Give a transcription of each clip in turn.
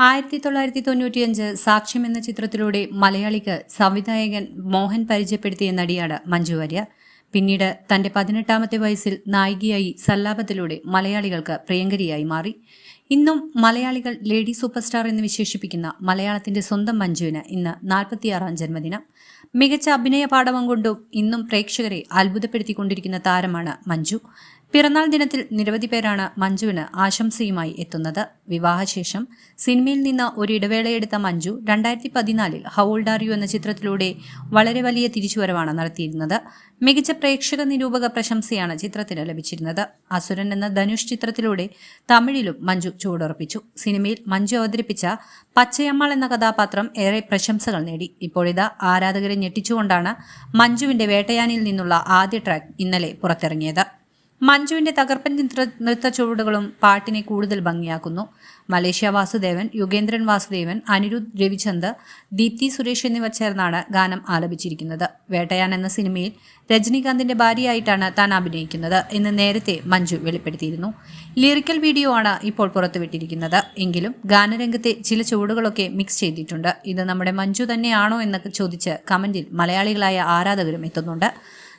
ആയിരത്തി തൊള്ളായിരത്തി തൊണ്ണൂറ്റിയഞ്ച് സാക്ഷ്യം എന്ന ചിത്രത്തിലൂടെ മലയാളിക്ക് സംവിധായകൻ മോഹൻ പരിചയപ്പെടുത്തിയ നടിയാണ് മഞ്ജു വാര്യർ. പിന്നീട് തന്റെ പതിനെട്ടാമത്തെ വയസ്സിൽ നായികയായി സല്ലാപത്തിലൂടെ മലയാളികൾക്ക് പ്രിയങ്കരിയായി മാറി. ഇന്നും മലയാളികൾ ലേഡി സൂപ്പർ സ്റ്റാർ എന്ന് വിശേഷിപ്പിക്കുന്ന മലയാളത്തിന്റെ സ്വന്തം മഞ്ജുവിന് ഇന്ന് നാൽപ്പത്തിയാറാം ജന്മദിനം. മികച്ച അഭിനയ പാഠവം കൊണ്ടും ഇന്നും പ്രേക്ഷകരെ അത്ഭുതപ്പെടുത്തിക്കൊണ്ടിരിക്കുന്ന താരമാണ് മഞ്ജു. പിറന്നാൾ ദിനത്തിൽ നിരവധി പേരാണ് മഞ്ജുവിന് ആശംസയുമായി എത്തുന്നത്. വിവാഹശേഷം സിനിമയിൽ നിന്ന് ഒരു ഇടവേളയെടുത്ത മഞ്ജു രണ്ടായിരത്തി പതിനാലിൽ യു എന്ന ചിത്രത്തിലൂടെ വളരെ വലിയ തിരിച്ചുവരവാണ് നടത്തിയിരുന്നത്. മികച്ച പ്രേക്ഷക നിരൂപക പ്രശംസയാണ് ചിത്രത്തിന് ലഭിച്ചിരുന്നത്. അസുരൻ എന്ന ധനുഷ് ചിത്രത്തിലൂടെ തമിഴിലും മഞ്ജു ചൂടുറപ്പിച്ചു സിനിമയിൽ മഞ്ജു അവതരിപ്പിച്ച പച്ചയമ്മാൾ എന്ന കഥാപാത്രം ഏറെ പ്രശംസകൾ നേടി. ഇപ്പോഴിതാ ആരാധകരെ ഞെട്ടിച്ചുകൊണ്ടാണ് മഞ്ജുവിന്റെ വേട്ടയാനിൽ നിന്നുള്ള ആദ്യ ട്രാക്ക് ഇന്നലെ പുറത്തിറങ്ങിയത്. മഞ്ജുവിന്റെ തകർപ്പൻ നൃത്ത നൃത്ത ചുവടുകളും പാട്ടിനെ കൂടുതൽ ഭംഗിയാക്കുന്നു. മലേഷ്യ വാസുദേവൻ യുഗേന്ദ്രൻ വാസുദേവൻ അനിരുദ്ധ് രവിചന്ദ് ദീപ്തി സുരേഷ് എന്നിവർ ചേർന്നാണ് ഗാനം ആലപിച്ചിരിക്കുന്നത്. വേട്ടയാൻ എന്ന സിനിമയിൽ രജനീകാന്തിന്റെ ഭാര്യയായിട്ടാണ് താൻ അഭിനയിക്കുന്നത്. എന്ന് നേരത്തെ മഞ്ജു വെളിപ്പെടുത്തിയിരുന്നു. ലിറിക്കൽ വീഡിയോ ആണ് ഇപ്പോൾ പുറത്തുവിട്ടിരിക്കുന്നത്. എങ്കിലും ഗാനരംഗത്തെ ചില ചുവടുകളൊക്കെ മിക്സ് ചെയ്തിട്ടുണ്ട്. ഇത് നമ്മുടെ മഞ്ജു തന്നെയാണോ എന്നൊക്കെ ചോദിച്ച് കമന്റിൽ മലയാളികളായ ആരാധകരും എത്തുന്നുണ്ട്.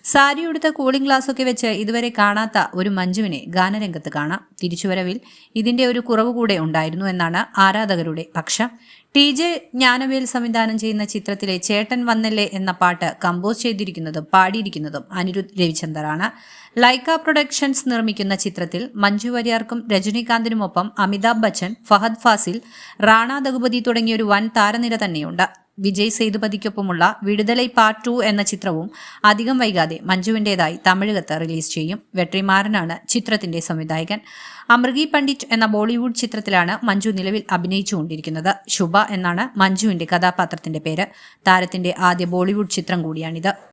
സാരി ഉടുത്ത കൂളിംഗ് ഗ്ലാസ് ഒക്കെ വെച്ച് ഇതുവരെ കാണാത്ത ഒരു മഞ്ജുവിനെ ഗാനരംഗത്ത് കാണാം. തിരിച്ചുവരവിൽ ഇതിന്റെ ഒരു കുറവ് കൂടെ ഉണ്ടായിരുന്നു എന്നാണ് ആരാധകരുടെ പക്ഷം. ടി ജെ ജ്ഞാനവേൽ സംവിധാനം ചെയ്യുന്ന ചിത്രത്തിലെ ചേട്ടൻ വന്നല്ലേ എന്ന പാട്ട് കമ്പോസ് ചെയ്തിരിക്കുന്നതും പാടിയിരിക്കുന്നതും അനിരുദ്ധ് രവിചന്ദറാണ്. ലൈക്ക പ്രൊഡക്ഷൻസ് നിർമ്മിക്കുന്ന ചിത്രത്തിൽ മഞ്ജു വാര്യർക്കും രജനീകാന്തിനുമൊപ്പം അമിതാഭ് ബച്ചൻ ഫഹദ് ഫാസിൽ റാണ ദഗുപതി തുടങ്ങിയ ഒരു വൻ താരനിര തന്നെയുണ്ട്. വിജയ് സേതുപതിക്കൊപ്പമുള്ള വിടുതലൈ പാർട്ട് ടു എന്ന ചിത്രവും അധികം വൈകാതെ മഞ്ജുവിന്റെതായി തമിഴകത്ത് റിലീസ് ചെയ്യും. വെട്രിമാരനാണ് ചിത്രത്തിന്റെ സംവിധായകൻ. അമൃഗി പണ്ഡിറ്റ് എന്ന ബോളിവുഡ് ചിത്രത്തിലാണ് മഞ്ജു നിലവിൽ അഭിനയിച്ചുകൊണ്ടിരിക്കുന്നത്. ശുഭ എന്നാണ് മഞ്ജുവിന്റെ കഥാപാത്രത്തിന്റെ പേര്. താരത്തിന്റെ ആദ്യ ബോളിവുഡ് ചിത്രം കൂടിയാണിത്.